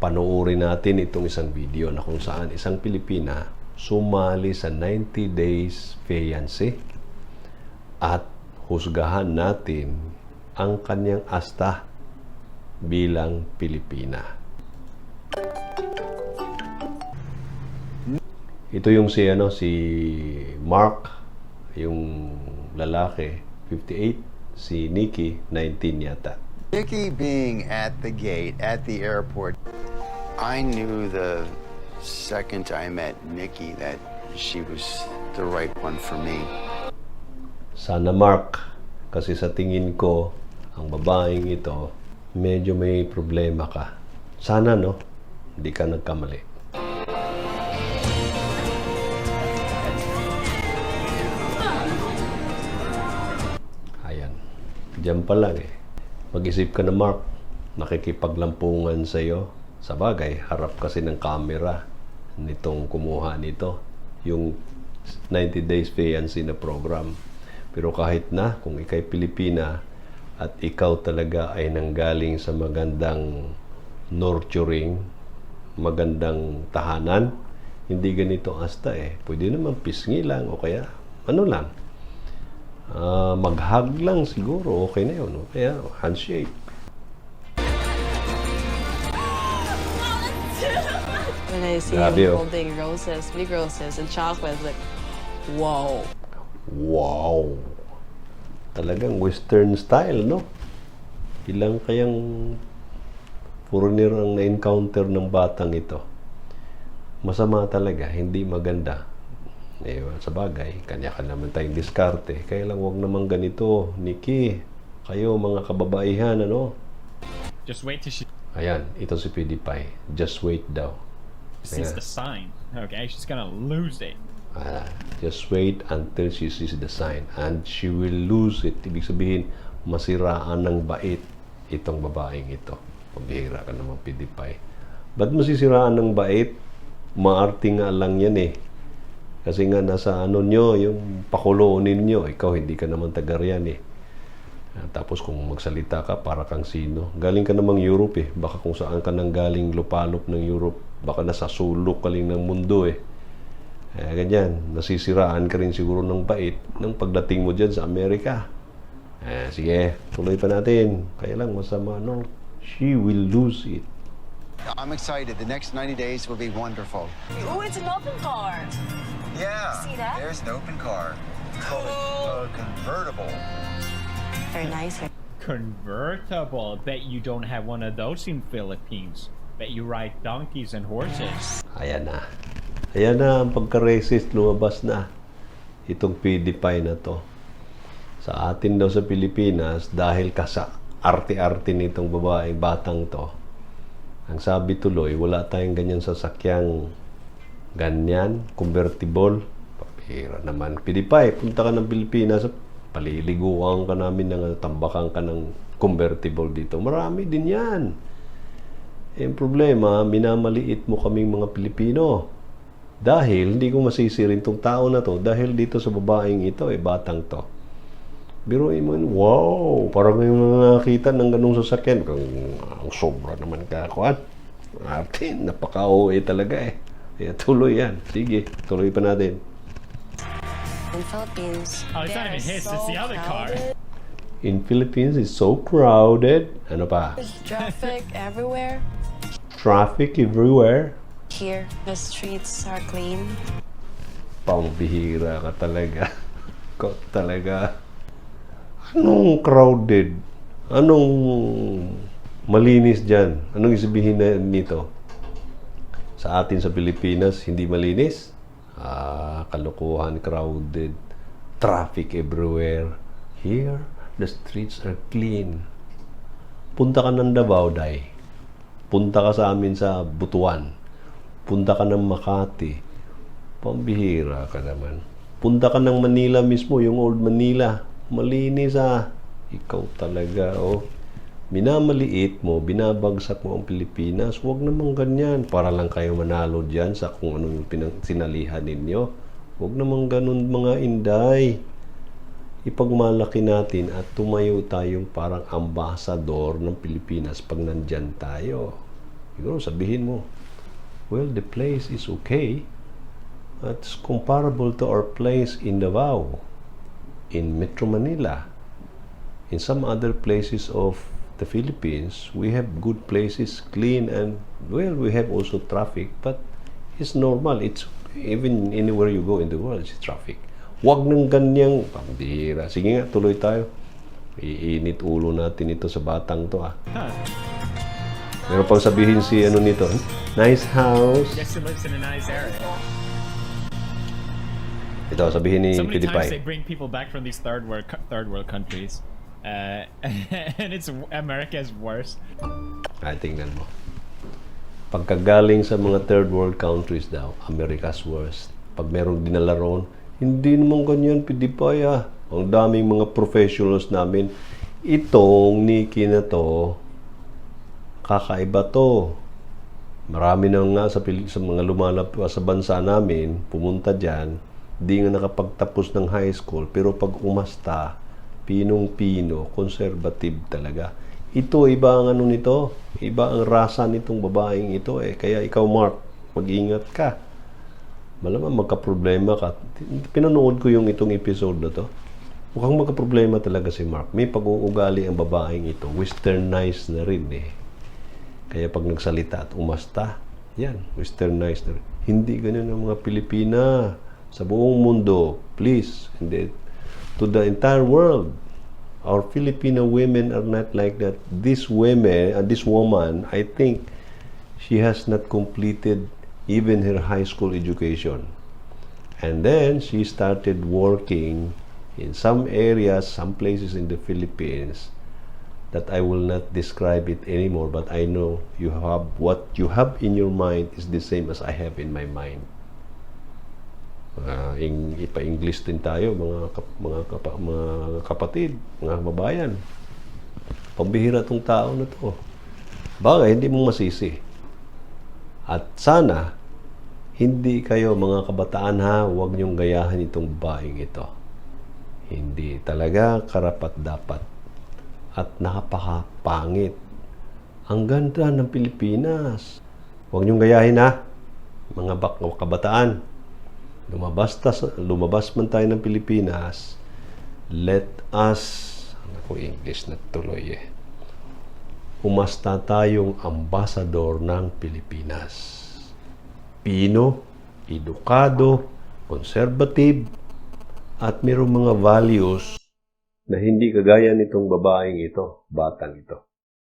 panoorin natin itong isang video na kung saan isang Pilipina sumali sa 90 days fiancé at husgahan natin ang kanyang asta bilang Pilipina. Ito yung si ano si Mark, yung lalaki 58, si Nikki 19 yata. Nikki being at the gate at the airport, I knew the second I met Nikki that she was the right one for me. Sana Mark, kasi sa tingin ko, ang babaeng ito, medyo may problema ka. Sana no, hindi ka nagkamali. Ayan. Diyan pa lang eh. Mag-isip ka na Mark, nakikipaglampungan sa iyo. Sa bagay, harap kasi ng camera nitong kumuha nito. Yung 90 Days Fiancé na program. Pero kahit na, kung ikay Pilipina at ikaw talaga ay nanggaling sa magandang nurturing, magandang tahanan, hindi ganito asta eh. Pwede naman pisngi lang o kaya ano lang, Ah, mag-hug lang siguro, okay na yun. no? Kaya handshake. When I see Grabe, him oh. holding roses, big roses, and chocolates, like, whoa. Wow! Talagang western style, no? Ilang kayang foreigner ang na-encounter ng batang ito. Masama talaga, hindi maganda. Eh, sa bagay, kanya ka naman tayong diskarte. Kaya lang wag naman ganito, Nikki. Kayo mga kababaihan, ano? Just wait till she Ayan, ito si PewDiePie. Just wait daw. sees Yeah. the sign. Okay, she's gonna lose it. Ah, just wait until she sees the sign and she will lose it. Ibig sabihin, masiraan ng bait itong babaeng ito. Pabihira ka naman, PewDiePie. Ba't masisiraan ng bait? Maarte nga lang yan eh. Kasi nga nasa ano nyo, yung pakuloonin nyo. Ikaw, hindi ka naman taga riyan eh. Ah, Tapos kung magsalita ka, para kang sino. Galing ka namang Europe eh. Baka kung saan ka nang galing lupalop ng Europe. Baka nasa sulok ka lang ng mundo eh. Eh, ganyan, nasisiraan ka rin siguro ng bait ng pagdating mo dyan sa Amerika. Eh, sige, tuloy pa natin. Kaya lang, masama, no? She will lose it. I'm excited. The next 90 days will be wonderful. Oh, it's an open car. Yeah. See that? There's an open car. A, a convertible. Very nice here. Convertible. Bet you don't have one of those in Philippines. Bet you ride donkeys and horses. Ayan na. Ayan na, ang pagka-racist lumabas na. Itong PewDiePie na to. Sa atin daw sa Pilipinas, dahil ka sa arte-arte nitong babaeng batang to, ang sabi tuloy, wala tayong ganyan sasakyang ganyan, convertible. Papira naman. PewDiePie, punta ka ng Pilipinas, paliliguan ka namin ng tambakan ka ng convertible dito. Marami din yan. Eh, problema, minamaliit mo kaming mga Pilipino. Dahil, hindi ko masisirin tong tao na to dahil dito sa babaeng ito, eh, batang to. Biruin mo yun, wow, parang yung nakakita ng ganung sasakyan. Kung ang sobra naman kakuan. Ate, napaka-OA talaga eh. Kaya tuloy yan. Sige, tuloy pa natin. In Philippines, Oh, it's not even his, so it's the other car. crowded. In Philippines, it's so crowded. Ano pa? There's traffic everywhere. Traffic everywhere. Here, the streets are clean. Pambihira ka talaga. Ko talaga. Anong crowded? Anong malinis dyan? Anong isabihin na nito? Sa atin sa Pilipinas, hindi malinis? Ah, kalukuhan, crowded. Traffic everywhere. Here, the streets are clean. Punta ka ng Davao, Day. Punta ka sa amin sa Butuan. Punta ka ng Makati. Pambihira ka naman. Punta ka ng Manila mismo, yung old Manila. Malinis ah. Ikaw talaga, oh. Minamaliit mo, binabagsak mo ang Pilipinas. Huwag naman ganyan. Para lang kayo manalo dyan sa kung anong pinang sinalihan ninyo. Huwag naman ganun mga inday. Ipagmalaki natin at tumayo tayong parang ambasador ng Pilipinas pag nandyan tayo. Siguro sabihin mo, well, the place is okay. It's comparable to our place in Davao, in Metro Manila. In some other places of the Philippines, we have good places, clean, and well, we have also traffic, but it's normal. It's even anywhere you go in the world, it's traffic. Huwag nang ganyang pambira. Sige nga, tuloy tayo. Iinit ulo natin ito sa batang to ah. Meron pang sabihin si ano nito, nice house. Who lives in a nice area? Ito, sabihin ni So many times they bring people back from these third world third world countries, uh, and it's America's worse. Ay, tingnan mo. Pagkagaling sa mga third world countries daw, America's worst. Pag merong dinala roon, hindi naman ganyan, ah. Ang daming mga professionals namin. Itong Nikki na to, kakaiba to. Marami na nga sa, Pili- sa mga lumalabas sa bansa namin, pumunta dyan, di nga nakapagtapos ng high school, pero pag umasta, pinong-pino, conservative talaga. Ito, iba ang ano nito, iba ang rasa nitong babaeng ito eh. Kaya ikaw, Mark, mag-ingat ka. Malamang magka-problema ka. Pinanood ko yung itong episode na to. Mukhang magka-problema talaga si Mark. May pag-uugali ang babaeng ito. Westernized na rin eh. Kaya pag nagsalita at umasta, yan, westernized na rin. Hindi ganun ang mga Pilipina sa buong mundo. Please, hindi. To the entire world. Our Filipino women are not like that. This women, uh, this woman, I think she has not completed even her high school education. And then she started working in some areas, some places in the Philippines that I will not describe it anymore, but I know you have what you have in your mind is the same as I have in my mind. Uh, ing, ipa-English din tayo, mga, kap, mga, kapa, mga kapatid, mga kababayan. Pambihira tong tao na to. Bagay, hindi mo masisi. At sana, hindi kayo mga kabataan ha, huwag niyong gayahan itong babaeng ito. Hindi talaga karapat dapat. At napakapangit. Ang ganda ng Pilipinas. Huwag niyong gayahin ha, mga bak kabataan. Lumabas, ta, lumabas man tayo ng Pilipinas, let us, ako English na tuloy eh, umasta tayong ambasador ng Pilipinas. Pino, edukado, conservative, at mayroong mga values na hindi kagaya nitong babaeng ito, batang ito.